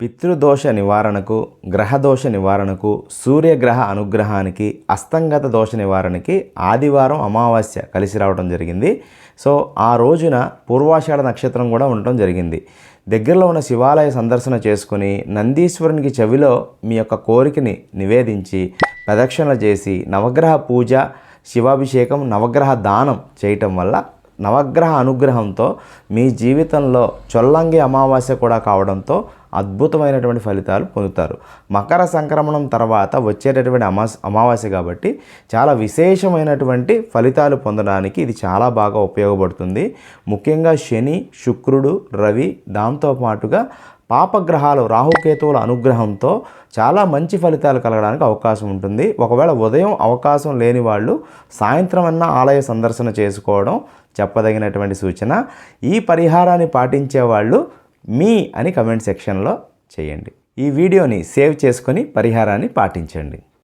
పితృదోష నివారణకు గ్రహదోష నివారణకు సూర్యగ్రహ అనుగ్రహానికి అస్తంగత దోష నివారణకి ఆదివారం అమావాస్య కలిసి రావడం జరిగింది. సో ఆ రోజున పూర్వాషాఢ నక్షత్రం కూడా ఉండటం జరిగింది. దగ్గరలో ఉన్న శివాలయ సందర్శన చేసుకుని నందీశ్వరునికి చెవిలో మీ యొక్క కోరికని నివేదించి ప్రదక్షిణలు చేసి నవగ్రహ పూజ శివాభిషేకం నవగ్రహ దానం చేయటం వల్ల నవగ్రహ అనుగ్రహంతో మీ జీవితంలో చొల్లంగి అమావాస్య కూడా కావడంతో అద్భుతమైనటువంటి ఫలితాలు పొందుతారు. మకర సంక్రమణం తర్వాత వచ్చేటటువంటి అమా అమావాస్య కాబట్టి చాలా విశేషమైనటువంటి ఫలితాలు పొందడానికి ఇది చాలా బాగా ఉపయోగపడుతుంది. ముఖ్యంగా శని శుక్రుడు రవి దాంతోపాటుగా పాపగ్రహాలు రాహుకేతువుల అనుగ్రహంతో చాలా మంచి ఫలితాలు కలగడానికి అవకాశం ఉంటుంది. ఒకవేళ ఉదయం అవకాశం లేని వాళ్ళు సాయంత్రం అన్న ఆలయ సందర్శన చేసుకోవడం చెప్పదగినటువంటి సూచన. ఈ పరిహారాన్ని పాటించే వాళ్ళు మీ అని కమెంట్ సెక్షన్లో చేయండి. ఈ వీడియోని సేవ్ చేసుకొని పరిహారాన్ని పాటించండి.